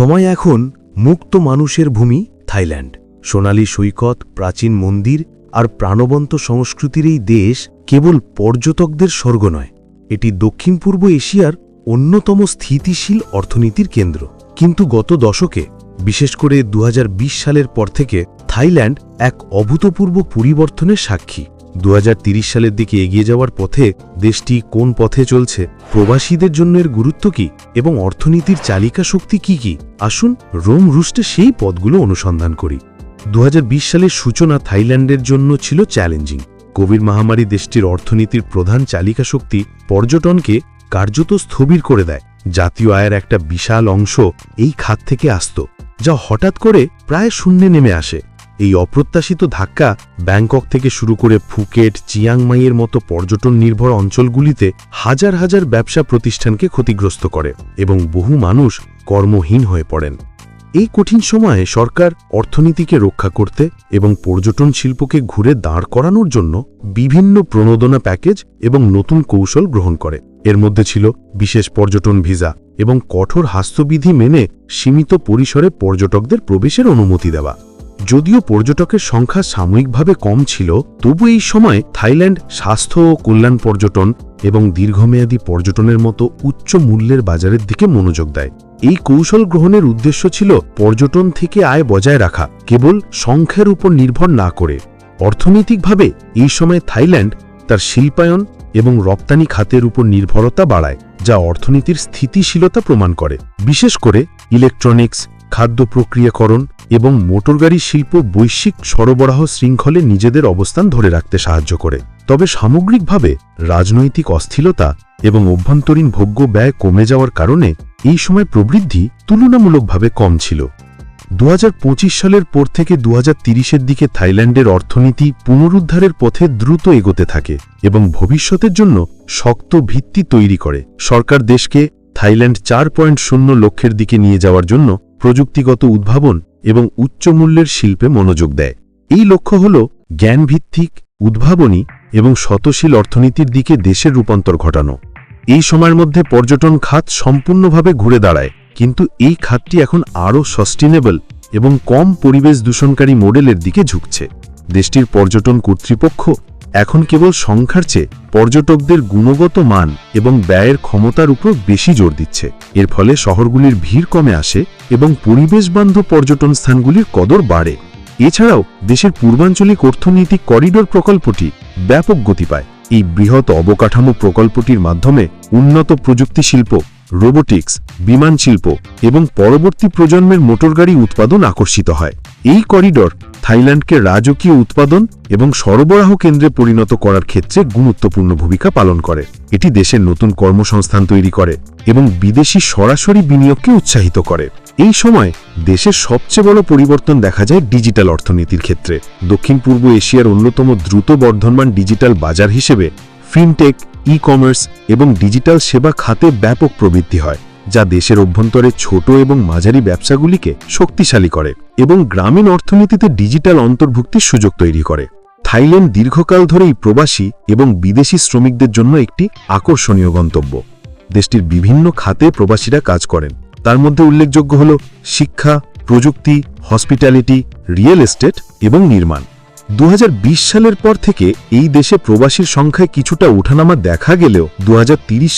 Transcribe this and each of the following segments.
সময় এখন মুক্ত মানুষের ভূমি থাইল্যান্ড। সোনালী সৈকত, প্রাচীন মন্দির আর প্রাণবন্ত সংস্কৃতির এই দেশ কেবল পর্যটকদের স্বর্গ নয়, এটি দক্ষিণ পূর্ব এশিয়ার অন্যতম স্থিতিশীল অর্থনীতির কেন্দ্র। কিন্তু গত দশকে, বিশেষ করে দু হাজার বিশ সালের পর থেকে, থাইল্যান্ড এক অভূতপূর্ব পরিবর্তনের সাক্ষী। দু সালের দিকে এগিয়ে যাওয়ার পথে দেশটি কোন পথে চলছে, প্রবাসীদের জন্য এর গুরুত্ব কি এবং অর্থনীতির চালিকা শক্তি কি কি? আসুন রোম রুস্টে সেই পথগুলো অনুসন্ধান করি। দু হাজার বিশ সালের সূচনা থাইল্যান্ডের জন্য ছিল চ্যালেঞ্জিং। কোভিড মহামারী দেশটির অর্থনীতির প্রধান চালিকা শক্তি পর্যটনকে কার্যত স্থবির করে দেয়। জাতীয় আয়ের একটা বিশাল অংশ এই খাত থেকে আসত, যা হঠাৎ করে প্রায় শূন্যে নেমে আসে। এই অপ্রত্যাশিত ধাক্কা ব্যাংকক থেকে শুরু করে ফুকেট, চিয়াংমাইয়ের মতো পর্যটন নির্ভর অঞ্চলগুলিতে হাজার হাজার ব্যবসা প্রতিষ্ঠানকে ক্ষতিগ্রস্ত করে এবং বহু মানুষ কর্মহীন হয়ে পড়েন। এই কঠিন সময়ে সরকার অর্থনীতিকে রক্ষা করতে এবং পর্যটন শিল্পকে ঘুরে দাঁড় করানোর জন্য বিভিন্ন প্রণোদনা প্যাকেজ এবং নতুন কৌশল গ্রহণ করে। এর মধ্যে ছিল বিশেষ পর্যটন ভিসা এবং কঠোর হাস্যবিধি মেনে সীমিত পরিসরে পর্যটকদের প্রবেশের অনুমতি দেওয়া। যদিও পর্যটকের সংখ্যা সাময়িকভাবে কম ছিল, তবু এই সময় থাইল্যান্ড স্বাস্থ্য ও কল্যাণ পর্যটন এবং দীর্ঘমেয়াদী পর্যটনের মতো উচ্চ মূল্যের বাজারের দিকে মনোযোগ দেয়। এই কৌশল গ্রহণের উদ্দেশ্য ছিল পর্যটন থেকে আয় বজায় রাখা, কেবল সংখ্যার উপর নির্ভর না করে। অর্থনৈতিকভাবে এই সময় থাইল্যান্ড তার শিল্পায়ন এবং রপ্তানি খাতের উপর নির্ভরতা বাড়ায়, যা অর্থনীতির স্থিতিশীলতা প্রমাণ করে। বিশেষ করে ইলেকট্রনিক্স, খাদ্য প্রক্রিয়াকরণ এবং মোটরগাড়ি শিল্প বৈশ্বিক সরবরাহ শৃঙ্খলে নিজেদের অবস্থান ধরে রাখতে সাহায্য করে। তবে সামগ্রিকভাবে রাজনৈতিক অস্থিরতা এবং অভ্যন্তরীণ ভোগ্য ব্যয় কমে যাওয়ার কারণে এই সময় প্রবৃদ্ধি তুলনামূলকভাবে কম ছিল। দু হাজার পঁচিশ সালের পর থেকে দু এর দিকে থাইল্যান্ডের অর্থনীতি পুনরুদ্ধারের পথে দ্রুত এগোতে থাকে এবং ভবিষ্যতের জন্য শক্ত ভিত্তি তৈরি করে। সরকার দেশকে থাইল্যান্ড চার পয়েন্ট শূন্য লক্ষ্যের দিকে নিয়ে যাওয়ার জন্য প্রযুক্তিগত উদ্ভাবন এবং উচ্চ মূল্যের শিল্পে মনোযোগ দেয়। এই লক্ষ্য হল জ্ঞানভিত্তিক উদ্ভাবনী এবং শতশীল অর্থনীতির দিকে দেশের রূপান্তর ঘটানো। এই সময়ের মধ্যে পর্যটন খাত সম্পূর্ণভাবে ঘুরে দাঁড়ায়, কিন্তু এই খাতটি এখন আরও সাস্টেনেবল এবং কম পরিবেশ দূষণকারী মডেলের দিকে ঝুঁকছে। দেশটির পর্যটন কর্তৃপক্ষ এখন কেবল সংখ্যার চেয়ে পর্যটকদের গুণগত মান এবং ব্যয়ের ক্ষমতার উপর বেশি জোর দিচ্ছে। এর ফলে শহরগুলির ভিড় কমে আসে এবং পরিবেশবান্ধব পর্যটন স্থানগুলির কদর বাড়ে। এছাড়াও দেশের পূর্বাঞ্চলিক অর্থনৈতিক করিডোর প্রকল্পটি ব্যাপক গতি পায়। এই বৃহৎ অবকাঠামো প্রকল্পটির মাধ্যমে উন্নত প্রযুক্তি শিল্প, রোবোটিক্স, বিমান শিল্প এবং পরবর্তী প্রজন্মের মোটরগাড়ি উৎপাদন আকর্ষিত হয়। এই করিডর থাইল্যান্ডকে রাজকীয় উৎপাদন এবং সরবরাহ কেন্দ্রে পরিণত করার ক্ষেত্রে গুরুত্বপূর্ণ ভূমিকা পালন করে। এটি দেশের নতুন কর্মসংস্থান তৈরি করে এবং বিদেশি সরাসরি বিনিয়োগকে উৎসাহিত করে। এই সময় দেশের সবচেয়ে বড় পরিবর্তন দেখা যায় ডিজিটাল অর্থনীতির ক্ষেত্রে। দক্ষিণ পূর্ব এশিয়ার অন্যতম দ্রুত বর্ধমান ডিজিটাল বাজার হিসেবে ফিনটেক ই কমার্স এবং ডিজিটাল সেবা খাতে ব্যাপক প্রবৃদ্ধি হয়। যা দেশের অভ্যন্তরে ছোট এবং মাঝারি ব্যবসাগুলিকে শক্তিশালী করে এবং গ্রামীণ অর্থনীতিতে ডিজিটাল অন্তর্ভুক্তির সুযোগ তৈরি করে। থাইল্যান্ড দীর্ঘকাল ধরেই প্রবাসী এবং বিদেশি শ্রমিকদের জন্য একটি আকর্ষণীয় গন্তব্য। দেশটির বিভিন্ন খাতে প্রবাসীরা কাজ করেন। তার মধ্যে উল্লেখযোগ্য হল শিক্ষা, প্রযুক্তি, হসপিটালিটি, রিয়েল এস্টেট এবং নির্মাণ। দু হাজার বিশ সালের পর থেকে এই দেশে প্রবাসীর সংখ্যায় কিছুটা ওঠানামা দেখা গেলেও দু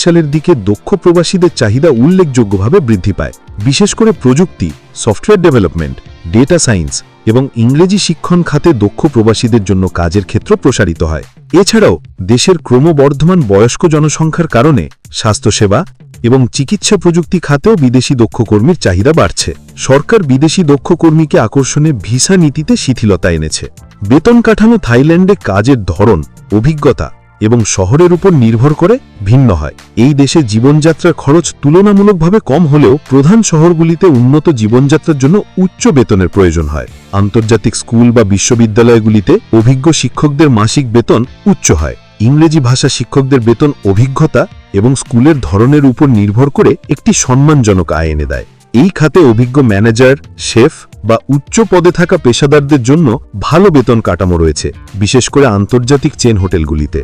সালের দিকে দক্ষ প্রবাসীদের চাহিদা উল্লেখযোগ্যভাবে বৃদ্ধি পায়। বিশেষ করে প্রযুক্তি, সফটওয়্যার ডেভেলপমেন্ট, ডেটা সায়েন্স এবং ইংরেজি শিক্ষণ খাতে দক্ষ প্রবাসীদের জন্য কাজের ক্ষেত্র প্রসারিত হয়। এছাড়াও, দেশের ক্রমবর্ধমান বয়স্ক জনসংখ্যার কারণে স্বাস্থ্যসেবা এবং চিকিৎসা প্রযুক্তি খাতেও বিদেশি দক্ষ কর্মীর চাহিদা বাড়ছে। সরকার বিদেশি দক্ষ কর্মীকে আকর্ষণে ভিসা নীতিতে শিথিলতা এনেছে। বেতন কাঠামো থাইল্যান্ডে কাজের ধরন, অভিজ্ঞতা এবং শহরের উপর নির্ভর করে ভিন্ন হয়। এই দেশে জীবনযাত্রার খরচ তুলনামূলকভাবে কম হলেও প্রধান শহরগুলিতে উন্নত জীবনযাত্রার জন্য উচ্চ বেতনের প্রয়োজন হয়। আন্তর্জাতিক স্কুল বা বিশ্ববিদ্যালয়গুলিতে অভিজ্ঞ শিক্ষকদের মাসিক বেতন উচ্চ হয়। ইংরেজি ভাষা শিক্ষকদের বেতন অভিজ্ঞতা এবং স্কুলের ধরনের উপর নির্ভর করে একটি সম্মানজনক আয় এনে দেয়। এই খাতে অভিজ্ঞ ম্যানেজার, শেফ বা উচ্চ পদে থাকা পেশাদারদের জন্য ভালো বেতন কাঠামো রয়েছে, বিশেষ করে আন্তর্জাতিক চেন হোটেলগুলিতে।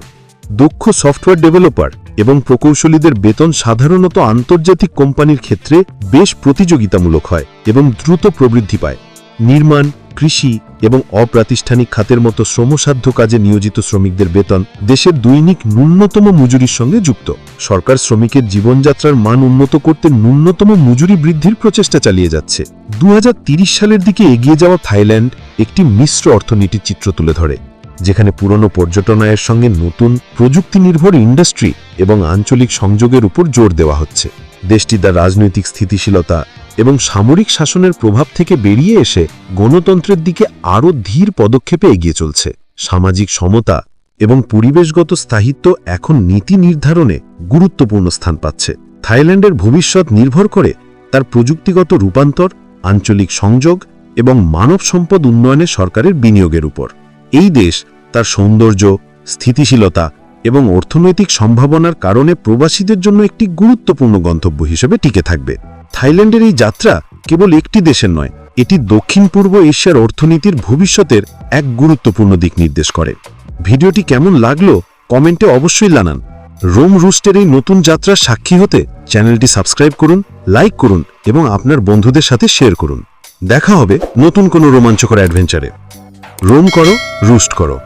দক্ষ সফটওয়্যার ডেভেলপার এবং প্রকৌশলীদের বেতন সাধারণত আন্তর্জাতিক কোম্পানির ক্ষেত্রে বেশ প্রতিযোগিতামূলক হয় এবং দ্রুত প্রবৃদ্ধি পায়। নির্মাণ, কৃষি এবং অপ্রাতিষ্ঠানিক খাতের মতো শ্রমসাধ্য কাজে নিয়োজিত শ্রমিকদের বেতন দেশের দৈনিক ন্যূনতম মজুরির সঙ্গে যুক্ত। সরকার শ্রমিকের জীবনযাত্রার মান উন্নত করতে ন্যূনতম মজুরি বৃদ্ধির প্রচেষ্টা চালিয়ে যাচ্ছে। দু সালের দিকে এগিয়ে যাওয়া থাইল্যান্ড একটি মিশ্র অর্থনীতির চিত্র তুলে ধরে। যেখানে পুরনো পর্যটনায়ের সঙ্গে নতুন প্রযুক্তি নির্ভর ইন্ডাস্ট্রি এবং আঞ্চলিক সংযোগের উপর জোর দেওয়া হচ্ছে। দেশটি তার রাজনৈতিক স্থিতিশীলতা এবং সামরিক শাসনের প্রভাব থেকে বেরিয়ে এসে গণতন্ত্রের দিকে আরও ধীর পদক্ষেপে এগিয়ে চলছে। সামাজিক সমতা এবং পরিবেশগত স্থায়িত্ব এখন নীতি নির্ধারণে গুরুত্বপূর্ণ স্থান পাচ্ছে। থাইল্যান্ডের ভবিষ্যৎ নির্ভর করে তার প্রযুক্তিগত রূপান্তর, আঞ্চলিক সংযোগ এবং মানব সম্পদ উন্নয়নে সরকারের বিনিয়োগের উপর। এই দেশ তার সৌন্দর্য, স্থিতিশীলতা এবং অর্থনৈতিক সম্ভাবনার কারণে প্রবাসীদের জন্য একটি গুরুত্বপূর্ণ গন্তব্য হিসেবে টিকে থাকবে। থাইল্যান্ডের এই যাত্রা কেবল একটি দেশের নয়, এটি দক্ষিণ পূর্ব এশিয়ার অর্থনীতির ভবিষ্যতের এক গুরুত্বপূর্ণ দিক নির্দেশ করে। ভিডিওটি কেমন লাগল কমেন্টে অবশ্যই জানান। রোম রুস্টের এই নতুন যাত্রার সাক্ষী হতে চ্যানেলটি সাবস্ক্রাইব করুন, লাইক করুন এবং আপনার বন্ধুদের সাথে শেয়ার করুন। দেখা হবে নতুন কোনো রোমাঞ্চকর অ্যাডভেঞ্চারে। রোম করো রুস্ট করো।